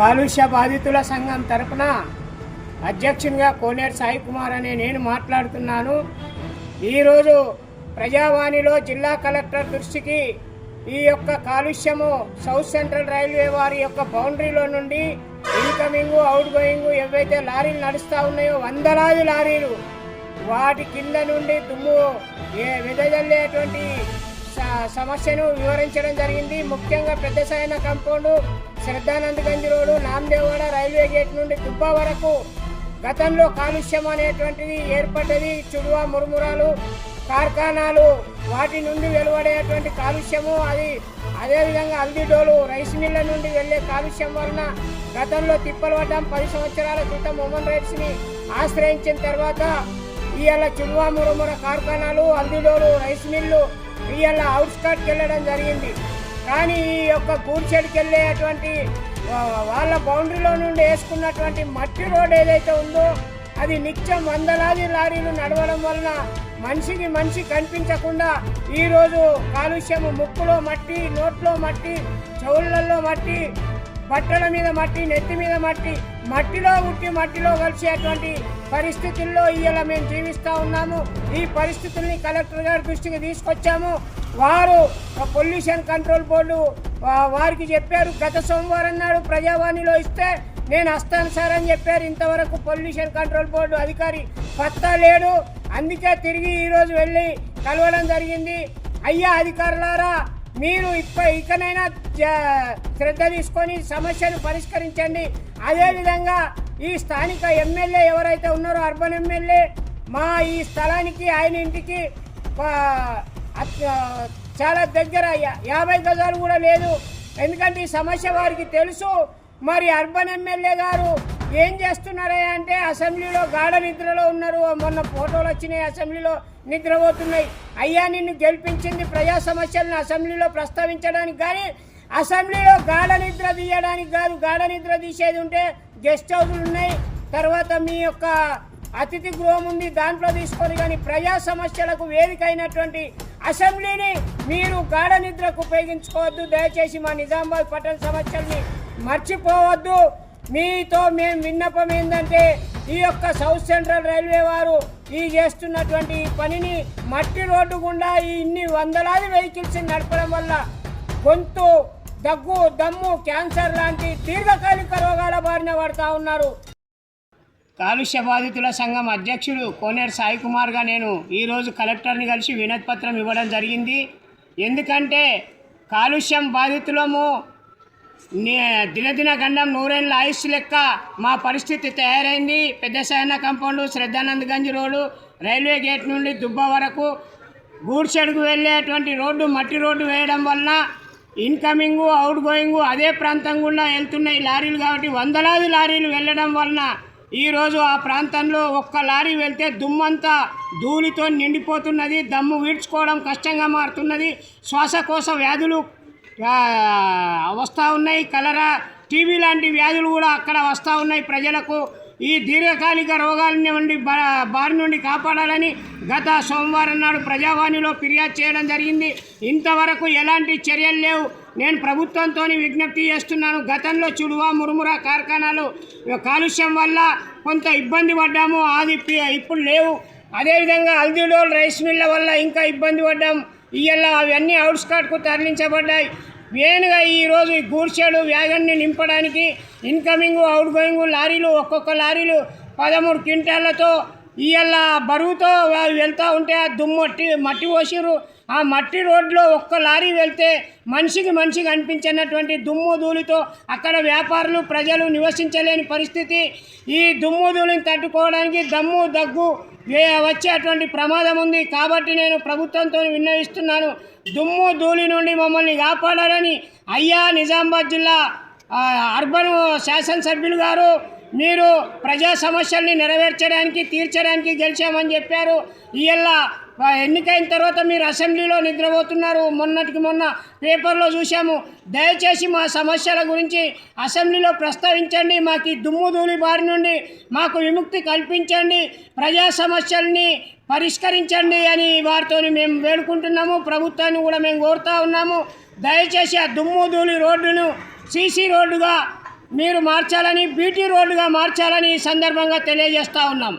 కాలుష్య బాధితుల సంఘం తరపున అధ్యక్షునిగా కోనేరు సాయి కుమార్ అనే నేను మాట్లాడుతున్నాను. ఈరోజు ప్రజావాణిలో జిల్లా కలెక్టర్ దృష్టికి ఈ యొక్క కాలుష్యము సౌత్ సెంట్రల్ రైల్వే వారి యొక్క బౌండరీలో నుండి ఇన్కమింగ్ అవుట్ గోయింగ్ ఏవైతే లారీలు నడుస్తూ ఉన్నాయో వందలాది లారీలు వాటి కింద నుండి దుమ్ము ఏ విధజల్లేటువంటి సమస్యను వివరించడం జరిగింది. ముఖ్యంగా పెద్ద సాయన compound Shraddhanandganj road Namdevwada railway gate నుండి తుబ్బా వరకు గతంలో కాలుష్యం అనేటువంటిది ఏర్పడ్డది. చుడువ మురుమురాలు కార్ఖానాలు వాటి నుండి వెలువడేటువంటి కాలుష్యము అది అదేవిధంగా అల్దిడోలు రైస్ మిల్ల నుండి వెళ్ళే కాలుష్యం వలన గతంలో తిప్పలు పడ్డాం పది సంవత్సరాల క్రితం ఉమెన్ రైట్స్ని ఆశ్రయించిన తర్వాత ఇవాళ చుడువ మురుముర కార్ఖానాలు అల్దిడోలు రైస్ మిల్లు ఇవాళ అవుట్స్కట్కి వెళ్ళడం జరిగింది. కానీ ఈ యొక్క గూడ్చెడికి వెళ్ళేటువంటి వాళ్ళ బౌండరీలో నుండి వేసుకున్నటువంటి మట్టి రోడ్ ఏదైతే ఉందో అది నిత్యం వందలాది లారీలు నడవడం వలన మనిషికి మనిషి కనిపించకుండా ఈరోజు కాలుష్యము ముక్కులో మట్టి నోట్లో మట్టి చెవులలో మట్టి బట్టల మీద మట్టి నెత్తి మీద మట్టి మట్టిలో ఉట్టి మట్టిలో కలిసేటువంటి పరిస్థితుల్లో ఇవాళ మేము జీవిస్తూ ఉన్నాము. ఈ పరిస్థితుల్ని కలెక్టర్ గారి దృష్టికి తీసుకొచ్చాము. వారు పొల్యూషన్ కంట్రోల్ బోర్డు వారికి చెప్పారు గత సోమవారం నాడు ప్రజావాణిలో ఇస్తే నేను వస్తాను సార్ అని చెప్పారు. ఇంతవరకు పొల్యూషన్ కంట్రోల్ బోర్డు అధికారి పత్తా లేడు. అందుకే తిరిగి ఈరోజు వెళ్ళి కలవడం జరిగింది. అయ్యా అధికారులారా మీరు ఇప్ప ఇకనైనా శ్రద్ధ తీసుకొని సమస్యను పరిష్కరించండి. అదేవిధంగా ఈ స్థానిక ఎమ్మెల్యే ఎవరైతే ఉన్నారో అర్బన్ ఎమ్మెల్యే మా ఈ స్థలానికి ఆయన ఇంటికి చాలా దగ్గర యాభై గజాలు కూడా లేదు. ఎందుకంటే ఈ సమస్య వారికి తెలుసు. మరి అర్బన్ ఎమ్మెల్యే గారు ఏం చేస్తున్నారా అంటే అసెంబ్లీలో గాఢ నిద్రలో ఉన్నారు. మొన్న ఫోటోలు వచ్చినాయి అసెంబ్లీలో నిద్రపోతున్నాయి. అయ్యా నిన్ను గెలిపించింది ప్రజా సమస్యలను అసెంబ్లీలో ప్రస్తావించడానికి కానీ అసెంబ్లీలో గాఢ నిద్ర తీయడానికి కాదు. గాఢ నిద్ర తీసేది ఉంటే గెస్ట్ హౌస్లు ఉన్నాయి. తర్వాత మీ యొక్క అతిథి గృహం ఉంది. దాంట్లో తీసుకొని కానీ ప్రజా సమస్యలకు వేదిక అయినటువంటి అసెంబ్లీని మీరు గాఢ నిద్రకు ఉపయోగించుకోవద్దు. దయచేసి మా నిజామాబాద్ పట్టణ సమస్యల్ని మర్చిపోవద్దు. మీతో మేము విన్నపం ఏంటంటే ఈ యొక్క సౌత్ సెంట్రల్ రైల్వే వారు ఈ చేస్తున్నటువంటి ఈ పనిని మట్టి రోడ్డు గుండా ఈ ఇన్ని వందలాది వెహికల్స్ నడపడం వల్ల గొంతు దగ్గు దమ్ము క్యాన్సర్ లాంటి దీర్ఘకాలిక రోగాల బారిన పడతా ఉన్నారు. కాలుష్య బాధితుల సంఘం అధ్యక్షుడు కోనేరు సాయి కుమార్గా నేను ఈరోజు కలెక్టర్ని కలిసి వినతిపత్రం ఇవ్వడం జరిగింది. ఎందుకంటే కాలుష్యం బాధితులము దినదిన గండం నూరేళ్ళ ఆయుష్ లెక్క మా పరిస్థితి తయారైంది. పెద్ద సైన compound Shraddhanand Ganj road railway gate నుండి దుబ్బ వరకు గూడ్చెడుకు వెళ్ళేటువంటి రోడ్డు మట్టి రోడ్డు వేయడం వలన ఇన్కమింగు అవుట్ గోయింగు అదే ప్రాంతం గుండా వెళ్తున్నాయి లారీలు కాబట్టి వందలాది లారీలు వెళ్ళడం వలన ఈరోజు ఆ ప్రాంతంలో ఒక్క లారీ వెళ్తే దుమ్మంతా ధూళితో నిండిపోతున్నది దమ్ము వీడ్చుకోవడం కష్టంగా మారుతున్నది. శ్వాసకోశ వ్యాధులు వస్తూ ఉన్నాయి. కలరా టీవీ లాంటి వ్యాధులు కూడా అక్కడ వస్తూ ఉన్నాయి ప్రజలకు. ఈ దీర్ఘకాలిక రోగాల నుండి బా- బారి నుండి కాపాడాలని గత సోమవారం నాడు ప్రజావాణిలో ఫిర్యాదు చేయడం జరిగింది. ఇంతవరకు ఎలాంటి చర్యలు లేవు. నేను ప్రభుత్వంతో విజ్ఞప్తి చేస్తున్నాను. గతంలో చుడువా మురుమురా కార్ఖానాలు కాలుష్యం వల్ల కొంత ఇబ్బంది పడ్డాము అది ఇప్పుడు లేవు. అదేవిధంగా అల్దిడోల్ రైస్ మిల్ల వల్ల ఇంకా ఇబ్బంది పడ్డాం. ఇవాళ అవన్నీ అవుట్స్కట్కు తరలించబడ్డాయి. మెయిన్గా ఈరోజు ఈ గూడ్చేడు వ్యాగన్ని నింపడానికి ఇన్కమింగ్ అవుట్ గోయింగ్ లారీలు ఒక్కొక్క లారీలు పదమూడు క్వింటాళ్ళతో ఇవాళ బరువుతో వెళ్తూ ఉంటే ఆ దుమ్ము మట్టి మట్టి ఆ మట్టి రోడ్లో ఒక్క లారీ వెళ్తే మనిషికి మనిషికి అనిపించినటువంటి దుమ్ము ధూళితో అక్కడ వ్యాపారులు ప్రజలు నివసించలేని పరిస్థితి. ఈ దుమ్ము ధూళిని తట్టుకోవడానికి దమ్ము దగ్గు వచ్చేటువంటి ప్రమాదం ఉంది కాబట్టి నేను ప్రభుత్వంతో విన్నవిస్తున్నాను. దుమ్ము ధూళి నుండి మమ్మల్ని కాపాడాలని అయ్యా నిజామాబాద్ జిల్లా అర్బన్ శాసనసభ్యులు గారు మీరు ప్రజా సమస్యల్ని నెరవేర్చడానికి తీర్చడానికి గెలిచామని చెప్పారు. ఇలా ఎన్నికైన తర్వాత మీరు అసెంబ్లీలో నిద్రపోతున్నారు. మొన్నటికి మొన్న పేపర్లో చూసాము దయచేసి మా సమస్యల గురించి అసెంబ్లీలో ప్రస్తావించండి. మాకు ఈ దుమ్ము ధూళి బారి నుండి మాకు విముక్తి కల్పించండి. ప్రజా సమస్యల్ని పరిష్కరించండి అని వారితో మేము వేడుకుంటున్నాము. ప్రభుత్వాన్ని కూడా మేము కోరుతా ఉన్నాము. దయచేసి ఆ దుమ్ము ధూళి రోడ్డును సీసీ రోడ్డుగా మీరు మార్చాలని బీటీ రోడ్డుగా మార్చాలని ఈ సందర్భంగా తెలియజేస్తా ఉన్నాం.